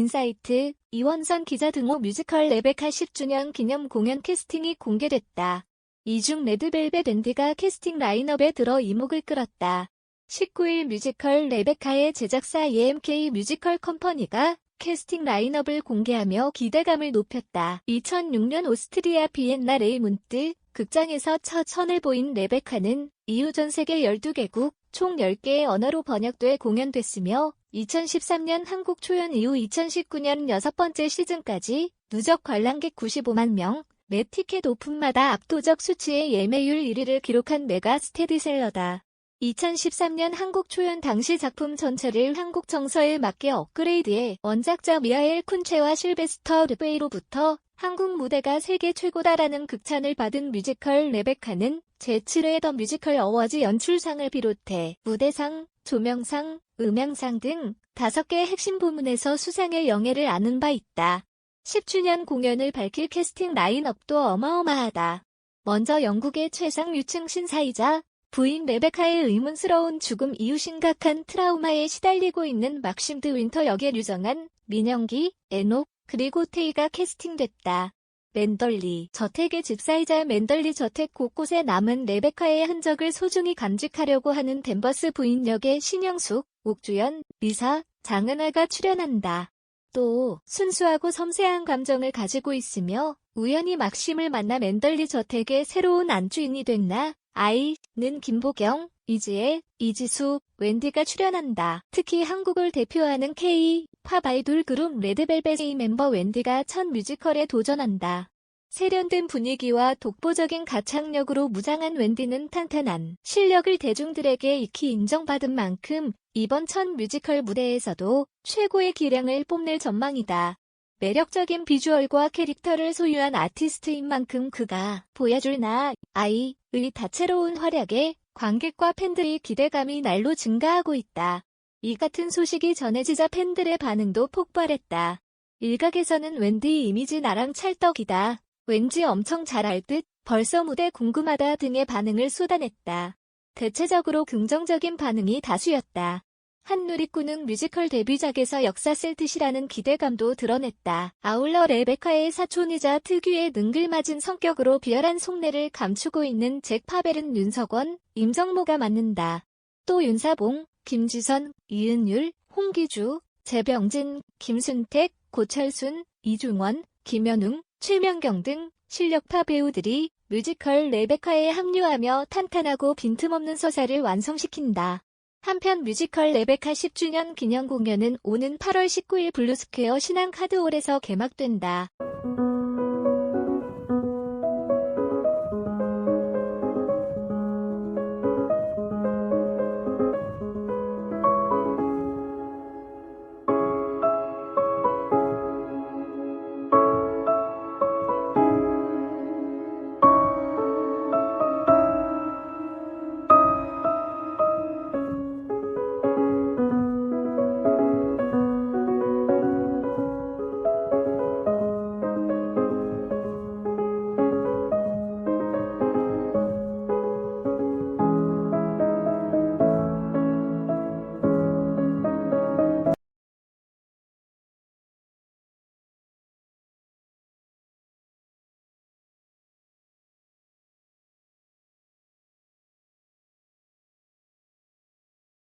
인사이트, 이원선 기자 등호 뮤지컬 레베카 10주년 기념 공연 캐스팅이 공개됐다. 이중 레드벨벳 밴드가 캐스팅 라인업에 들어 이목을 끌었다. 19일 뮤지컬 레베카의 제작사 EMK 뮤지컬 컴퍼니가 캐스팅 라인업을 공개하며 기대감을 높였다. 2006년 오스트리아 비엔나 레이문트 극장에서 첫 선을 보인 레베카는 이후 전 세계 12개국 총 10개의 언어로 번역돼 공연됐으며 2013년 한국 초연 이후 2019년 여섯 번째 시즌까지 누적 관람객 95만 명, 매 티켓 오픈마다 압도적 수치의 예매율 1위를 기록한 메가 스테디셀러다. 2013년 한국 초연 당시 작품 전체를 한국 정서에 맞게 업그레이드해 원작자 미하엘 쿤체와 실베스터 르베이로부터 한국 무대가 세계 최고다라는 극찬을 받은 뮤지컬 레베카는 제7회 더 뮤지컬 어워즈 연출상을 비롯해 무대상, 조명상, 음향상 등 5개 핵심 부문에서 수상의 영예를 아는 바 있다. 10주년 공연을 밝힐 캐스팅 라인업도 어마어마하다. 먼저 영국의 최상 유층 신사이자 부인 레베카의 의문스러운 죽음 이후 심각한 트라우마에 시달리고 있는 막심드 윈터 역에 유정한 민영기, 에녹, 그리고 테이가 캐스팅됐다. 맨덜리 저택의 집사이자 맨덜리 저택 곳곳에 남은 레베카의 흔적을 소중히 간직하려고 하는 댄버스 부인 역의 신영숙, 옥주연, 미사, 장은아가 출연한다. 또 순수하고 섬세한 감정을 가지고 있으며 우연히 막심을 만나 맨덜리 저택의 새로운 안주인이 됐나 아이는 김보경, 이지혜, 이지수, 웬디가 출연한다. 특히 한국을 대표하는 K, 팝 아이돌 그룹 레드벨벳의 멤버 웬디가 첫 뮤지컬에 도전한다. 세련된 분위기와 독보적인 가창력으로 무장한 웬디는 탄탄한 실력을 대중들에게 익히 인정받은 만큼 이번 첫 뮤지컬 무대에서도 최고의 기량을 뽐낼 전망이다. 매력적인 비주얼과 캐릭터를 소유한 아티스트인 만큼 그가 보여줄 나, 아이의 다채로운 활약에 관객과 팬들의 기대감이 날로 증가하고 있다. 이 같은 소식이 전해지자 팬들의 반응도 폭발했다. 일각에서는 웬디 이미지 나랑 찰떡이다. 왠지 엄청 잘알 듯, 벌써 무대 궁금하다 등의 반응을 쏟아냈다. 대체적으로 긍정적인 반응이 다수였다. 한 누리꾼은 뮤지컬 데뷔작에서 역사 쓸 듯이라는 기대감도 드러냈다. 아울러 레베카의 사촌이자 특유의 능글맞은 성격으로 비열한 속내를 감추고 있는 잭 파벨은 윤석원, 임정모가 맡는다. 또 윤사봉, 김지선, 이은율, 홍기주, 재병진, 김순택, 고철순, 이중원, 김현웅, 최명경 등 실력파 배우들이 뮤지컬 레베카에 합류하며 탄탄하고 빈틈없는 서사를 완성시킨다. 한편 뮤지컬 레베카 10주년 기념 공연은 오는 8월 19일 블루스퀘어 신한 카드홀에서 개막된다.